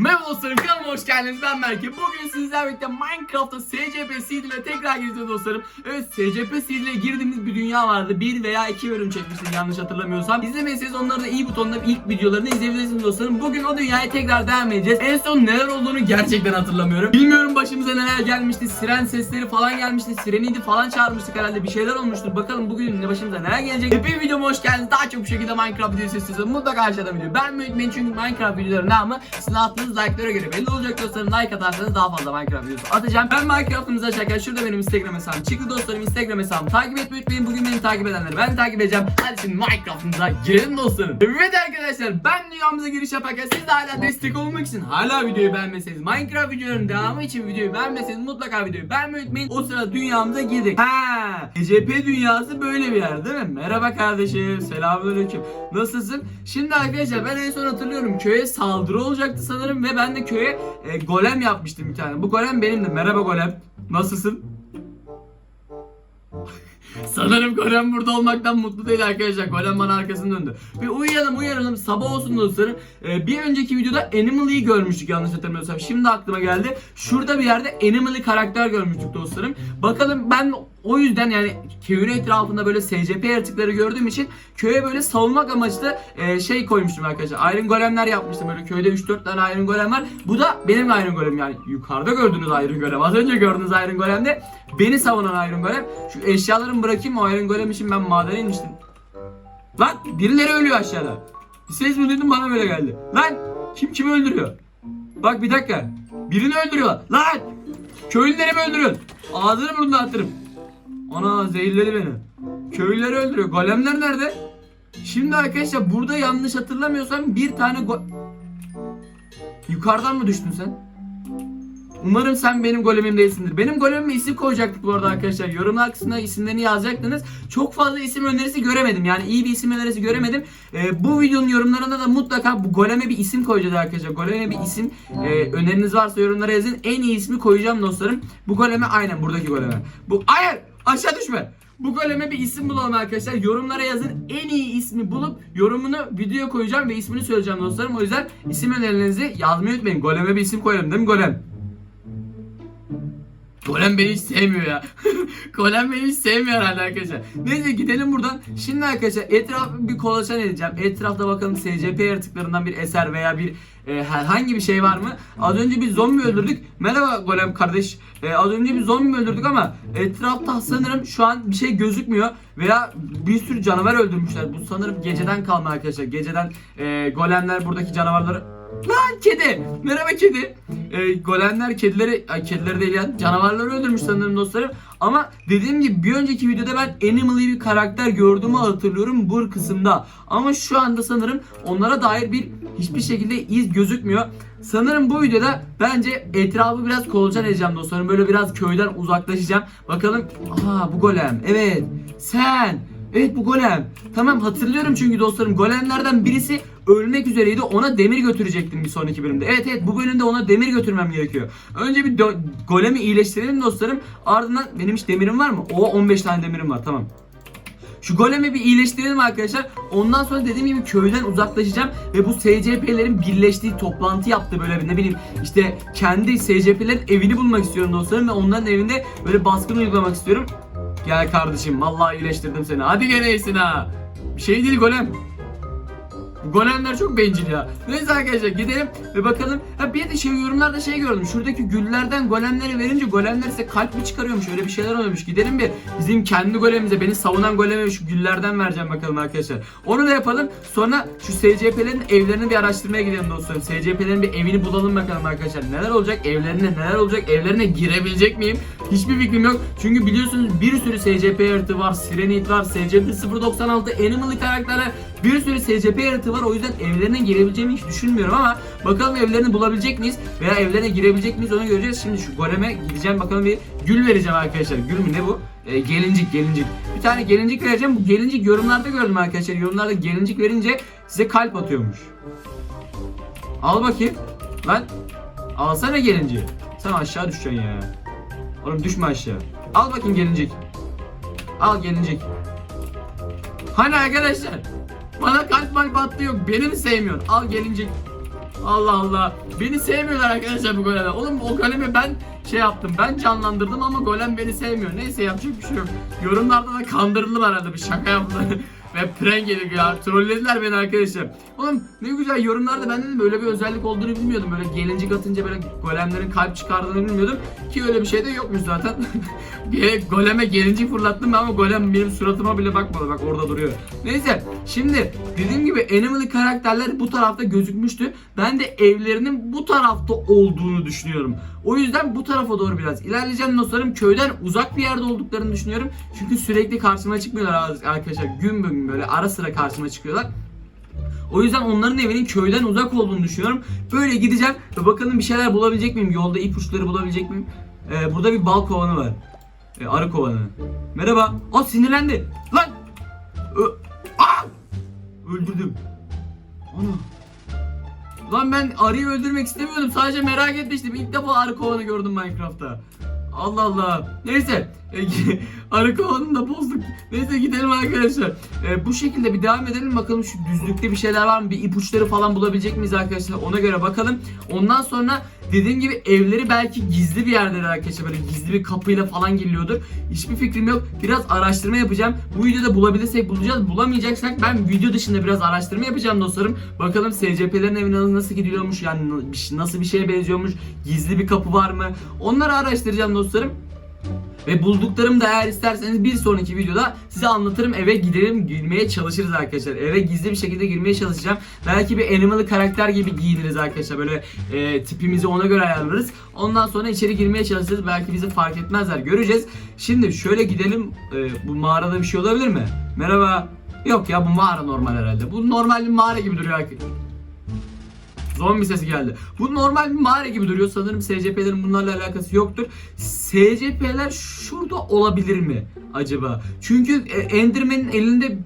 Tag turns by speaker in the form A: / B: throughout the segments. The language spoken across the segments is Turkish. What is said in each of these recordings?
A: Merhaba dostlarım kanalıma hoş geldiniz. Ben Berke. Bugün sizlerle birlikte Minecraft'ta SCP Seed ile tekrar gireceğiz dostlarım. Evet SCP Seed ile girdiğimiz bir dünya vardı. Bir veya iki bölüm çekmiştik yanlış hatırlamıyorsam. İzlemediyseniz onları da iyi butonda ilk videolarını izleyebilirsiniz dostlarım. Bugün o dünyaya tekrar devam edeceğiz. En son neler olduğunu gerçekten hatırlamıyorum. Bilmiyorum başımıza neler gelmişti. Siren sesleri falan gelmişti. Sireniydi falan çağırmıştık herhalde. Bir şeyler olmuştur. Bakalım bugün başımıza neler gelecek. Hepiniz videoma hoş geldiniz. Daha çok bu şekilde Minecraft videosu istiyorsanız mutlaka aşağıda video Ben unutmayın. Çünkü Minecraft videolarının namı sizin attığınız like'lara göre belli olacak dostlarım. Like atarsanız daha fazla Minecraft videosu atacağım. Ben Minecraft'ımızı açarken şurada benim Instagram hesabım çıktı. Dostlarım Instagram hesabımı takip etmeyi unutmayın. Bugün beni takip edenleri ben takip edeceğim. Hadi şimdi Minecraft'ımıza girelim dostlarım. Evet arkadaşlar ben dünyamıza giriş yaparken siz de hala destek olmak için hala videoyu beğenmeseniz Minecraft videolarının devamı için videoyu beğenmeseniz mutlaka videoyu beğenmeyi unutmayın. O sırada dünyamıza girdik. Ha, ECP dünyası böyle bir yer değil mi? Merhaba kardeşim selamünaleyküm. Nasılsın? Şimdi arkadaşlar ben en son hatırlıyorum köye saldırı olacaktı sanırım ve ben de köye e, golem yapmıştım bir tane. Bu golem benim de. Merhaba golem. Nasılsın? Sanırım Golem burada olmaktan mutlu değil arkadaşlar. Golem bana arkasını döndü. Bir uyuyalım uyuyalım. Sabah olsun dostlarım. Ee, bir önceki videoda Animal'ı görmüştük yanlış hatırlamıyorsam. Şimdi aklıma geldi. Şurada bir yerde Animal'ı karakter görmüştük dostlarım. Bakalım ben o yüzden yani köyün etrafında böyle SCP yaratıkları gördüğüm için köye böyle savunmak amaçlı e, şey koymuştum arkadaşlar. Iron golemler yapmıştım böyle köyde 3-4 tane Iron golem var. Bu da benim Iron golem yani yukarıda gördüğünüz Iron golem. Az önce gördüğünüz Iron golem beni savunan Iron golem. Şu eşyalarımı bırakayım o Iron golem için ben madene inmiştim. Lan birileri ölüyor aşağıda. Bir ses mi duydum bana böyle geldi. Lan kim kimi öldürüyor? Bak bir dakika. Birini öldürüyorlar. Lan! Köylüleri mi öldürüyorsun? Ağzını burnunu attırım. Ana zehirledi beni. Köylüleri öldürüyor. Golemler nerede? Şimdi arkadaşlar burada yanlış hatırlamıyorsam bir tane go... Yukarıdan mı düştün sen? Umarım sen benim golemim değilsindir. Benim golemime isim koyacaktık bu arada arkadaşlar. Yorumlar kısmına isimlerini yazacaktınız. Çok fazla isim önerisi göremedim. Yani iyi bir isim önerisi göremedim. Ee, bu videonun yorumlarında da mutlaka bu goleme bir isim koyacağız arkadaşlar. Goleme bir isim e, öneriniz varsa yorumlara yazın. En iyi ismi koyacağım dostlarım. Bu goleme aynen buradaki goleme. Bu hayır aşağı düşme. Bu goleme bir isim bulalım arkadaşlar. Yorumlara yazın. En iyi ismi bulup yorumunu videoya koyacağım ve ismini söyleyeceğim dostlarım. O yüzden isim önerilerinizi yazmayı unutmayın. Goleme bir isim koyalım değil mi golem? Golem beni hiç sevmiyor ya. Golem beni hiç sevmiyor herhalde arkadaşlar. Neyse gidelim buradan. Şimdi arkadaşlar etrafı bir kolaçan edeceğim. Etrafta bakalım SCP yaratıklarından bir eser veya bir e, herhangi bir şey var mı? Az önce bir zombi öldürdük. Merhaba Golem kardeş. E, az önce bir zombi öldürdük ama etrafta sanırım şu an bir şey gözükmüyor. Veya bir sürü canavar öldürmüşler. Bu sanırım geceden kalma arkadaşlar. Geceden e, golemler buradaki canavarları Lan kedi. Merhaba kedi. Ee, golemler kedileri, ay kedileri değil ya canavarları öldürmüş sanırım dostlarım. Ama dediğim gibi bir önceki videoda ben Animal'ı bir karakter gördüğümü hatırlıyorum bu kısımda. Ama şu anda sanırım onlara dair bir hiçbir şekilde iz gözükmüyor. Sanırım bu videoda bence etrafı biraz kolaçan edeceğim dostlarım. Böyle biraz köyden uzaklaşacağım. Bakalım. Aa bu golem. Evet. Sen. Evet bu golem. Tamam hatırlıyorum çünkü dostlarım golemlerden birisi ölmek üzereydi. Ona demir götürecektim bir sonraki bölümde. Evet evet bu bölümde ona demir götürmem gerekiyor. Önce bir golemi iyileştirelim dostlarım. Ardından benim hiç demirim var mı? O 15 tane demirim var tamam. Şu golemi bir iyileştirelim arkadaşlar. Ondan sonra dediğim gibi köyden uzaklaşacağım ve bu SCP'lerin birleştiği toplantı yaptı böyle bir ne bileyim işte kendi SCP'lerin evini bulmak istiyorum dostlarım ve onların evinde böyle baskın uygulamak istiyorum. Gel kardeşim vallahi iyileştirdim seni. Hadi gene iyisin ha. Bir şey değil golem. Golemler çok bencil ya. Neyse arkadaşlar gidelim ve bakalım. Ha bir de şey yorumlarda şey gördüm. Şuradaki güllerden golemleri verince golemler size kalp mi çıkarıyormuş? Öyle bir şeyler oluyormuş. Gidelim bir bizim kendi golemimize beni savunan goleme şu güllerden vereceğim bakalım arkadaşlar. Onu da yapalım. Sonra şu SCP'lerin evlerini bir araştırmaya gidelim dostlarım. SCP'lerin bir evini bulalım bakalım arkadaşlar. Neler olacak? Evlerine neler olacak? Evlerine girebilecek miyim? Hiçbir fikrim yok. Çünkü biliyorsunuz bir sürü SCP yaratığı var. Sirenit var. SCP 096 Animal karakterler. Bir sürü SCP yaratığı var. O yüzden evlerine girebileceğimi hiç düşünmüyorum ama bakalım evlerini bulabilecek miyiz? Veya evlerine girebilecek miyiz onu göreceğiz. Şimdi şu goleme gideceğim bakalım bir gül vereceğim arkadaşlar. Gül mü ne bu? Ee, gelincik gelincik. Bir tane gelincik vereceğim. Bu gelincik yorumlarda gördüm arkadaşlar. Yorumlarda gelincik verince size kalp atıyormuş. Al bakayım. Lan alsana gelinciği. Sen aşağı düşeceksin ya. Oğlum düşme aşağı. Al bakayım gelincik. Al gelincik. Hani arkadaşlar? Bana kalp malp attı yok. Beni mi sevmiyorsun? Al gelincik. Allah Allah. Beni sevmiyorlar arkadaşlar bu goleme. Oğlum o golemi ben şey yaptım. Ben canlandırdım ama golem beni sevmiyor. Neyse yapacak bir şey yok. Yorumlarda da kandırıldım herhalde bir şaka yaptılar. Ve prank yedik ya. Trollediler beni arkadaşlar. Oğlum ne güzel yorumlarda ben dedim böyle bir özellik olduğunu bilmiyordum. Böyle gelincik atınca böyle golemlerin kalp çıkardığını bilmiyordum. Ki öyle bir şey de yokmuş zaten. Goleme gelincik fırlattım ama golem benim suratıma bile bakmadı. Bak orada duruyor. Neyse şimdi dediğim gibi Animal karakterler bu tarafta gözükmüştü. Ben de evlerinin bu tarafta olduğunu düşünüyorum. O yüzden bu tarafa doğru biraz ilerleyeceğim dostlarım. Köyden uzak bir yerde olduklarını düşünüyorum. Çünkü sürekli karşıma çıkmıyorlar arkadaşlar. Gün gün böyle ara sıra karşıma çıkıyorlar. O yüzden onların evinin köyden uzak olduğunu düşünüyorum. Böyle gideceğim ve bakalım bir şeyler bulabilecek miyim? Yolda ipuçları bulabilecek miyim? Ee, burada bir bal kovanı var. Ee, arı kovanı. Merhaba. Aa sinirlendi. Lan. Ö Aa! Öldürdüm. Ana. Lan ben arıyı öldürmek istemiyordum. Sadece merak etmiştim. İlk defa arı kovanı gördüm Minecraft'ta. Allah Allah. Neyse. arı kovanını da bozduk. Neyse gidelim arkadaşlar. E, bu şekilde bir devam edelim. Bakalım şu düzlükte bir şeyler var mı? Bir ipuçları falan bulabilecek miyiz arkadaşlar? Ona göre bakalım. Ondan sonra dediğim gibi evleri belki gizli bir yerdedir arkadaşlar. Böyle gizli bir kapıyla falan giriliyordur. Hiçbir fikrim yok. Biraz araştırma yapacağım. Bu videoda bulabilirsek bulacağız. Bulamayacaksak ben video dışında biraz araştırma yapacağım dostlarım. Bakalım SCP'lerin evine nasıl gidiliyormuş. Yani nasıl bir şeye benziyormuş. Gizli bir kapı var mı? Onları araştıracağım dostlarım. Ve bulduklarım da eğer isterseniz bir sonraki videoda size anlatırım. Eve gidelim girmeye çalışırız arkadaşlar. Eve gizli bir şekilde girmeye çalışacağım. Belki bir animal karakter gibi giyiniriz arkadaşlar. Böyle e, tipimizi ona göre ayarlarız. Ondan sonra içeri girmeye çalışırız. Belki bizi fark etmezler. Göreceğiz. Şimdi şöyle gidelim. E, bu mağarada bir şey olabilir mi? Merhaba. Yok ya bu mağara normal herhalde. Bu normal bir mağara gibi duruyor arkadaşlar. Zombi sesi geldi. Bu normal bir mağara gibi duruyor. Sanırım SCP'lerin bunlarla alakası yoktur. SCP'ler şurada olabilir mi acaba? Çünkü e, Enderman'in elinde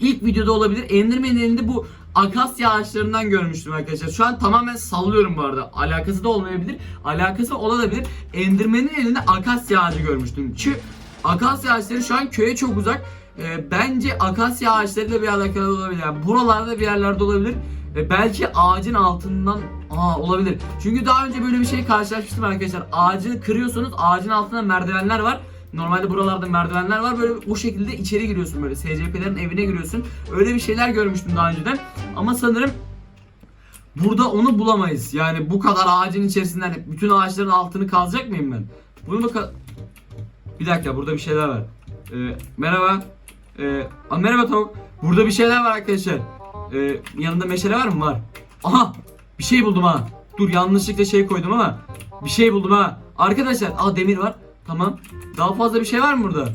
A: ilk videoda olabilir. Enderman'in elinde bu akasya ağaçlarından görmüştüm arkadaşlar. Şu an tamamen sallıyorum bu arada. Alakası da olmayabilir. Alakası olabilir. Enderman'in elinde akasya ağacı görmüştüm. Çünkü akasya ağaçları şu an köye çok uzak. E, bence akasya ağaçlarıyla bir alakalı olabilir. Yani buralarda bir yerlerde olabilir. E, belki ağacın altından Aa olabilir. Çünkü daha önce böyle bir şey karşılaşmıştım arkadaşlar. Ağacı kırıyorsunuz. Ağacın altında merdivenler var. Normalde buralarda merdivenler var. Böyle o şekilde içeri giriyorsun böyle. SCP'lerin evine giriyorsun. Öyle bir şeyler görmüştüm daha önceden. Ama sanırım burada onu bulamayız. Yani bu kadar ağacın içerisinden bütün ağaçların altını kazacak mıyım ben? Bunu baka... Bir dakika burada bir şeyler var. Ee, merhaba. Ee, merhaba tavuk. Burada bir şeyler var arkadaşlar. Ee, yanında meşale var mı? Var. Aha! Bir şey buldum ha. Dur yanlışlıkla şey koydum ama bir şey buldum ha. Arkadaşlar, aa demir var. Tamam. Daha fazla bir şey var mı burada?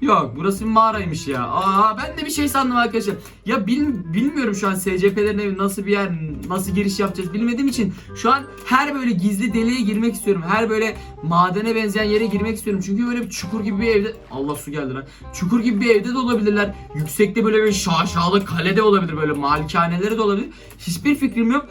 A: Yok, burası bir mağaraymış ya. Aa ben de bir şey sandım arkadaşlar. Ya bil, bilmiyorum şu an SCP'lerin evi nasıl bir yer, nasıl giriş yapacağız bilmediğim için şu an her böyle gizli deliğe girmek istiyorum. Her böyle madene benzeyen yere girmek istiyorum. Çünkü böyle bir çukur gibi bir evde Allah su geldi lan. Çukur gibi bir evde de olabilirler. Yüksekte böyle bir şaşalı kalede olabilir böyle malikaneleri de olabilir. Hiçbir fikrim yok.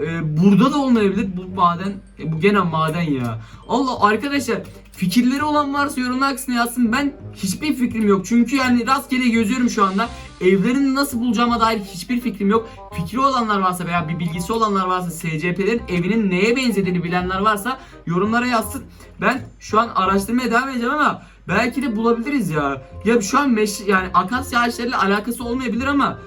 A: Ee, burada da olmayabilir bu maden. E, bu gene maden ya. Allah arkadaşlar fikirleri olan varsa yorumlar kısmına yazsın. Ben hiçbir fikrim yok. Çünkü yani rastgele gözüyorum şu anda. Evlerini nasıl bulacağıma dair hiçbir fikrim yok. Fikri olanlar varsa veya bir bilgisi olanlar varsa SCP'lerin evinin neye benzediğini bilenler varsa yorumlara yazsın. Ben şu an araştırmaya devam edeceğim ama belki de bulabiliriz ya. Ya şu an meş yani akasya ağaçlarıyla alakası olmayabilir ama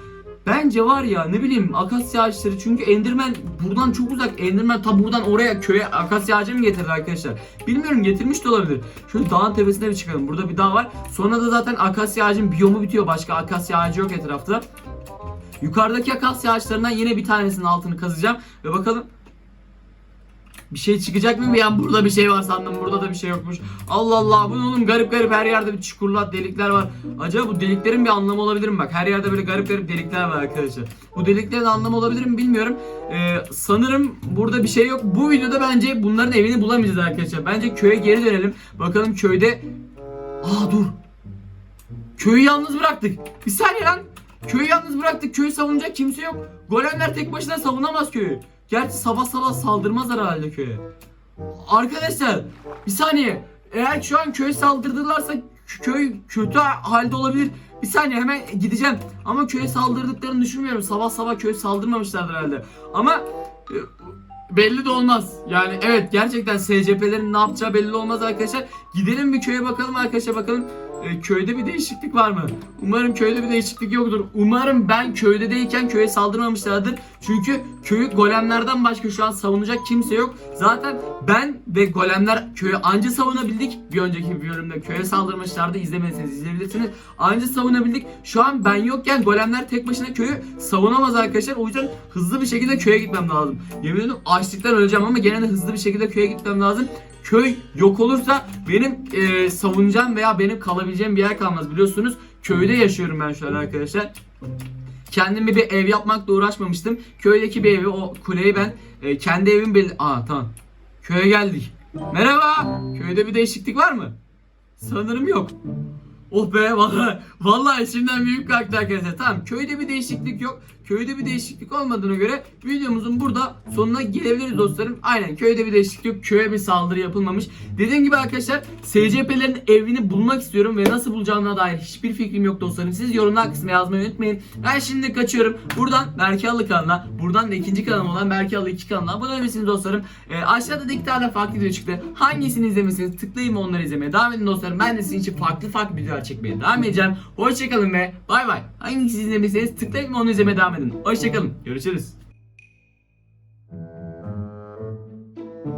A: Bence var ya ne bileyim akasya ağaçları çünkü Enderman buradan çok uzak. Enderman ta buradan oraya köye akasya ağacı mı getirdi arkadaşlar? Bilmiyorum getirmiş de olabilir. Şöyle dağın tepesine bir çıkalım. Burada bir dağ var. Sonra da zaten akasya ağacın biyomu bitiyor. Başka akasya ağacı yok etrafta. Yukarıdaki akasya ağaçlarından yine bir tanesinin altını kazacağım ve bakalım bir şey çıkacak mı? Ya burada bir şey var sandım. Burada da bir şey yokmuş. Allah Allah. Bu ne oğlum garip garip her yerde bir çukurlar, delikler var. Acaba bu deliklerin bir anlamı olabilir mi? Bak her yerde böyle garip garip delikler var arkadaşlar. Bu deliklerin anlamı olabilir mi bilmiyorum. Ee, sanırım burada bir şey yok. Bu videoda bence bunların evini bulamayacağız arkadaşlar. Bence köye geri dönelim. Bakalım köyde... Aa dur. Köyü yalnız bıraktık. Bir saniye lan. Köyü yalnız bıraktık. Köyü savunacak kimse yok. Golemler tek başına savunamaz köyü. Gerçi sabah sabah saldırmazlar herhalde köye. Arkadaşlar bir saniye. Eğer şu an köye saldırdılarsa köy kötü halde olabilir. Bir saniye hemen gideceğim. Ama köye saldırdıklarını düşünmüyorum. Sabah sabah köye saldırmamışlardır herhalde. Ama e, belli de olmaz. Yani evet gerçekten SCP'lerin ne yapacağı belli olmaz arkadaşlar. Gidelim bir köye bakalım arkadaşlar bakalım. E, köyde bir değişiklik var mı? Umarım köyde bir değişiklik yoktur. Umarım ben köyde değilken köye saldırmamışlardır. Çünkü köyü golemlerden başka şu an savunacak kimse yok. Zaten ben ve golemler köyü anca savunabildik. Bir önceki bölümde köye saldırmışlardı. İzlemediyseniz izleyebilirsiniz. Anca savunabildik. Şu an ben yokken golemler tek başına köyü savunamaz arkadaşlar. O yüzden hızlı bir şekilde köye gitmem lazım. Yemin ediyorum açlıktan öleceğim ama gene de hızlı bir şekilde köye gitmem lazım. Köy yok olursa benim e, savunacağım veya benim kalabileceğim bir yer kalmaz biliyorsunuz. Köyde yaşıyorum ben şu an arkadaşlar. Kendime bir ev yapmakla uğraşmamıştım. Köydeki bir evi, o kuleyi ben e, kendi evim belli... Aa tamam. Köye geldik. Merhaba. Köyde bir değişiklik var mı? Sanırım yok. Oh be vallahi, vallahi içimden büyük kalktı arkadaşlar. Tamam köyde bir değişiklik yok. Köyde bir değişiklik olmadığına göre videomuzun burada sonuna gelebiliriz dostlarım. Aynen köyde bir değişiklik yok. Köye bir saldırı yapılmamış. Dediğim gibi arkadaşlar SCP'lerin evini bulmak istiyorum ve nasıl bulacağına dair hiçbir fikrim yok dostlarım. Siz yorumlar kısmına yazmayı unutmayın. Ben şimdi kaçıyorum. Buradan Berkalı kanalına, buradan da ikinci kanalım olan Berkalı 2 kanalına abone olabilirsiniz dostlarım. Ee, aşağıda da iki tane farklı video çıktı. Hangisini izlemesiniz tıklayın onları izlemeye devam edin dostlarım. Ben de sizin için farklı farklı videolar çekmeye devam edeceğim. Hoşçakalın ve bay bay. Hangisini izlemesiniz tıklayın onu izlemeye devam edin. Hoşçakalın. Görüşürüz.